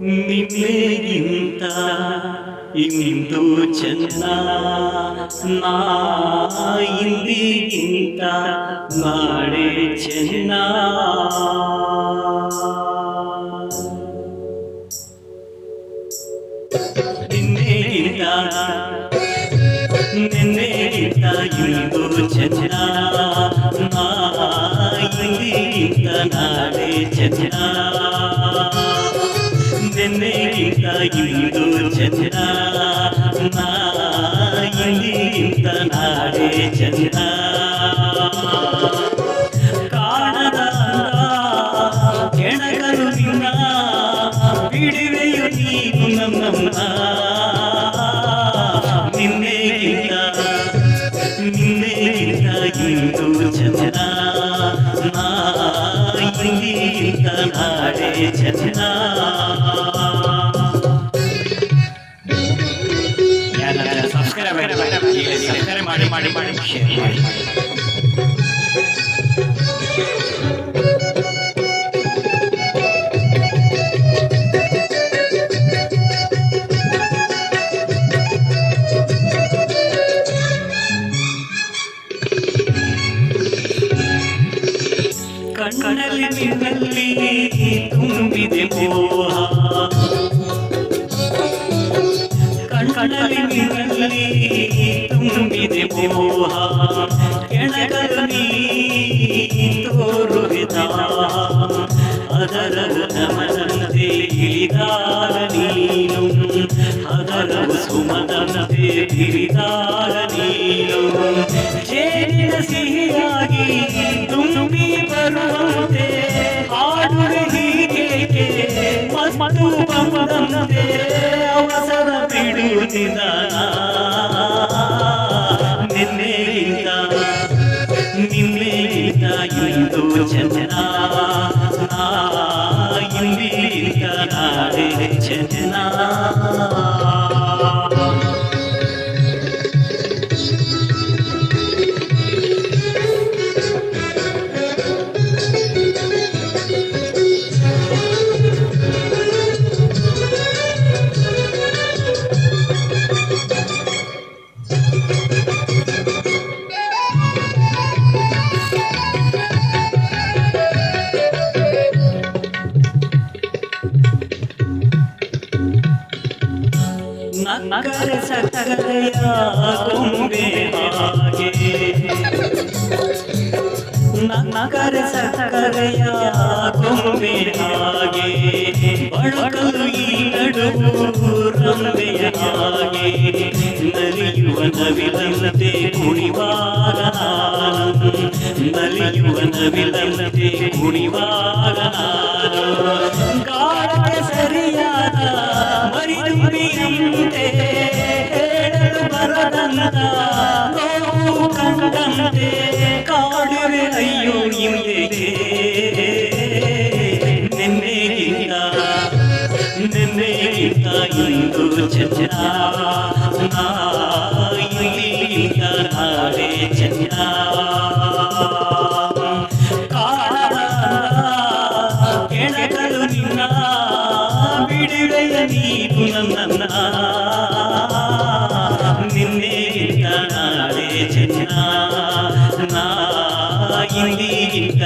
ನಿನ್ನೆಗಿಂತ ಇಂದು ಚೆನ್ನ ನಾ ಇಂದಿಗಿಂತ ನಾಳೆ ಚೆನ್ನ ನಿನ್ನೆಗಿಂತ ನಿನ್ನೆಗಿಂತ ಇಂದು ಚೆನ್ನ ನಾ ಇಂದಿಗಿಂತ ನಾಳೆ ಚೆನ್ನ ನಿನ್ನೆಗಿಂತ ಇಂದು ಚಂದ್ರ ನಾಯಿಂತ ನಾಳೆ ಚಂದ್ರ ಕಾಣದ ಕೆಣಕಲು ನಿನ್ನ ಬಿಡುವೆಯು ನೀನು ನನ್ನನ್ನ ನಿನ್ನೆಗಿಂತ ನಿನ್ನೆಗಿಂತ ಇಂದು ಚಂದ್ರ ನಾಯಿಂತ ನಾಳೆ ಚಂದ್ರ ಸಬ್ಸ್ಕ್ರೈಬ್ ಮಾಡಿ ಮಾಡಿ ಮಾಡಿ ಶೇರ್ ಮಾಡಿ ಕಣ್ಣಲ್ಲಿ ನಿನ್ನಲ್ಲಿ ತುಂಬಿದೆ ಮೋಹ ಇಳಿದಾಗ ನೀನು ಅದರ ಸುಮದಂತೆ ಬಿರಿದಾಗ ನೀನು ಜೇನಿನ ಸಿಹಿಯಾಗಿ ತುಂಬಿ ಬರುವಂತೆ ಹಾಡುವೆ ಹೀಗೆ ಮತ್ತು ಬಂದಂತೆ ಅವಸರ ಬಿಡುವುದಿಲ್ಲ ನಿನ್ನೆಗಿಂತ ನಿನ್ನೆಗಿಂತ अकर सकया तुम्हारे नकर सकया तुम्हे आगे बड़कल नडूरमे आगे नलियुव नविलंते कुणिवार नलियुव नविलंते कुणिवार ಬರದಂತ ನೋವು ಕಂಡಂತೆ ಕಾಡುವೆ ಅಯ್ಯೋ ಇಂದಿಗೆ ನಿನ್ನೆಗಿಂತ ನಿನ್ನೆಗಿಂತ ಇಂದು ಚಂದ್ರ ಇಂದಿಗಿಂತ